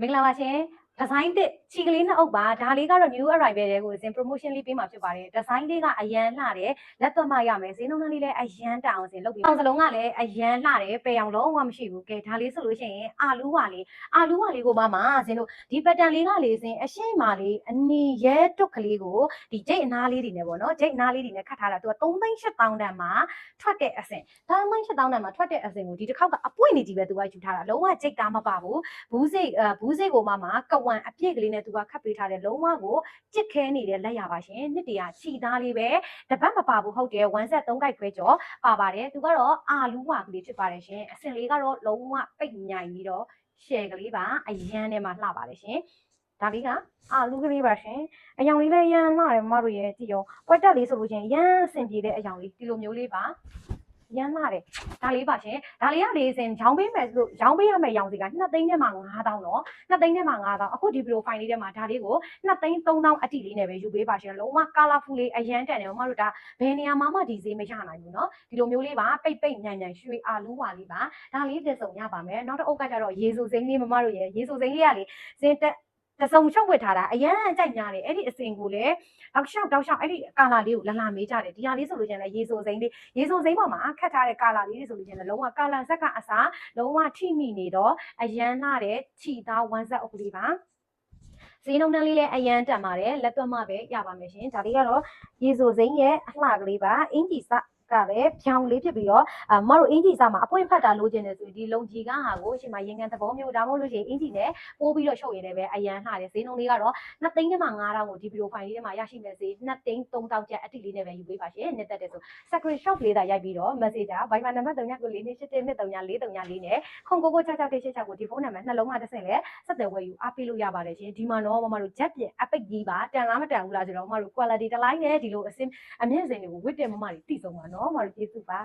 မင်္ဂလာပါရှင် ဒီဇိုင်းတစ်ချီကလေးနှစ်အုပ်ပါဒါလေးကတော့ new arrival တွေကိုအစဉ် promotion လေးပေးမှာဖြစ်ပါတယ်ဒီဇိုင်းလေးကအရန်လှတယ်လက်သွက်မှရမယ်ဈေးနှုန်းလေးလည်းအရန်တအောင်စင်လုပ်ပြီးအောင်စလုံးကလည်းအရန်လှတယ်ပယ်အောင်လုံးဝမရှိဘူးကဲဒါလေးဆိုလို့ရှိရင်အာလူးဝါလေးအာလူးဝါလေးကိုမှမဇင်တို့ဒီ pattern လေးကလေးစင်အရှိမလေးအနီရဲတွက်ကလေးကိုဒီဂျိတ်အနားလေးတွေနဲ့ပေါ့နော်ဂျိတ်အနားလေးတွေနဲ့ခတ်ထားတာသူက3သိန်း8000တန်မှာထွက်တဲ့အစင်ဒါမှမဟုတ်8000တန်မှာထွက်တဲ့အစင်ကိုဒီတစ်ခေါက်ကအပွင့်နေကြည့်ပဲသူကယူထားတာလုံးဝဂျိတ်သားမပါဘူးဘူးစိတ်အဘူးစိတ်ကိုမှမှကဝံအပြည့်ကလေးနဲ့သူကခတ်ပေးထားတဲ့လုံးဝကိုကြစ်ခဲနေတဲ့လက်ရပါရှင်နှစ်တရာခြီသားလေးပဲတပတ်မပါဘူးဟုတ်တယ်ဝမ်းဆက်၃ကြိုက်ခွဲကျော်ပါပါတယ်သူကတော့အာလူးဝါကလေးဖြစ်ပါတယ်ရှင်အစင်လေးကတော့လုံးဝပိတ်ညိုင်ပြီးတော့ရှယ်ကလေးပါအရန်ထဲမှာလှပါတယ်ရှင်ဒါလေးကအာလူးကလေးပါရှင်အယောင်လေးလည်းရန်လှတယ်မမတို့ရဲ့ကြည့်ရောပွက်တက်လေးဆိုလို့ချင်းရန်အဆင်ပြေတဲ့အယောင်လေးဒီလိုမျိုးလေးပါ ရန်လှတယ်ဒါလေးပါရှင်ဒါလေးကလေးစင်ရောင်းပေးမယ်ဆိုလို့ရောင်းပေးရမယ့်ရောင်စီက2သိန်းနဲ့မှ9000တော့ နှစ်သိန်းနဲ့မှ9000အခုဒီ profile လေးထဲမှာဒါလေးကိုနှစ်သိန်း3000အတိလေးနဲ့ပဲယူပေးပါရှင်လုံးဝ colorful လေးအရန်တန်တယ်မမတို့ဒါဘယ်နေရာမှာမှဒီဈေးမရနိုင်ဘူးเนาะဒီလိုမျိုးလေးပါပိတ်ပိတ်ညံ့ညံ့ရွှေအာလူးဝါလေးပါဒါလေးတစ်စုံရပါမယ်နောက်တစ်အုပ်ကကျတော့ရေစုစိမ်းလေးမမတို့ရဲ့ရေစုစိမ်းလေးကလေစင်တက် တစုံချုပ်ဝတ်ထားတာအရန်ကြိုက်ညာတယ်အဲ့ဒီအစင်ကိုလေတောက်လျှောက်တောက်လျှောက်အဲ့ဒီကာလာလေးကိုလလာမေးကြတယ်ဒီဟာလေးဆိုလို့ကျရင်လည်းရေစုစိမ်းလေးရေစုစိမ်းပေါ်မှာခတ်ထားတဲ့ကာလာလေးတွေဆိုလို့ကျရင်လည်းလုံးဝကာလာဇက်ကအစားလုံးဝထိမိနေတော့အရန်လာတဲ့ခြီသားဝမ်းဆက်အုပ်ကလေးပါ ဈေးနှုန်းတန်းလေးလည်းအရန်တက်ပါတယ်လက်သွက်မှပဲရပါမယ်ရှင်ဒါလေးကတော့ရေဆိုစိမ်းရဲ့အလှကလေးပါအင်ဂျီစကလည်းဖြောင်းလေးဖြစ်ပြီးတော့အမတို့အင်ဂျီစမှာအပွင့်ဖတ်တာလိုချင်တယ်ဆိုရင်ဒီလုံကြီးကဟာကိုအရှင်မရင်ကန်သဘောမျိုးဒါမှမဟုတ်လို့ရှိရင်အင်ဂျီနဲ့ပိုးပြီးတော့ရှုပ်ရည်လည်းပဲအရန်လှတယ်ဈေးနှုန်းလေးကတော့2သိန်းနဲ့မှ9000ကိုဒီဗီဒီယိုဖိုင်လေးထဲမှာရရှိမယ်ဈေး2သိန်း3000ကျပ်အတိလေးနဲ့ပဲယူပေးပါရှင်နှစ်သက်တယ်ဆို screenshot လေးသာရိုက်ပြီးတော့ messenger Viber နံပါတ်39ကို4 2 8 1 2 3 4 3 4နဲ့ခုံကိုကို6 6 6 6 6ကိုဒီဖုန်းနံပါတ်နှလုံးမှာတစ်ဆင့်လဲဆက်သွယ်ဝယ်ယူအားပေးလို့ရပါတယ်ရှင်ဒီမှာတော့မမတို့ jet ပြင် epic ကြီးပါတန်လားမတန်ဘူးလားဆိုတော့မမတို့ quality တစ်လိုက်နဲ့ဒီလိုအစင်အမြင့်စင်တွေကိုဝစ်တယ်မမတွေတိဆုံးပါနော်မမတို့ကျေးဇူးပါ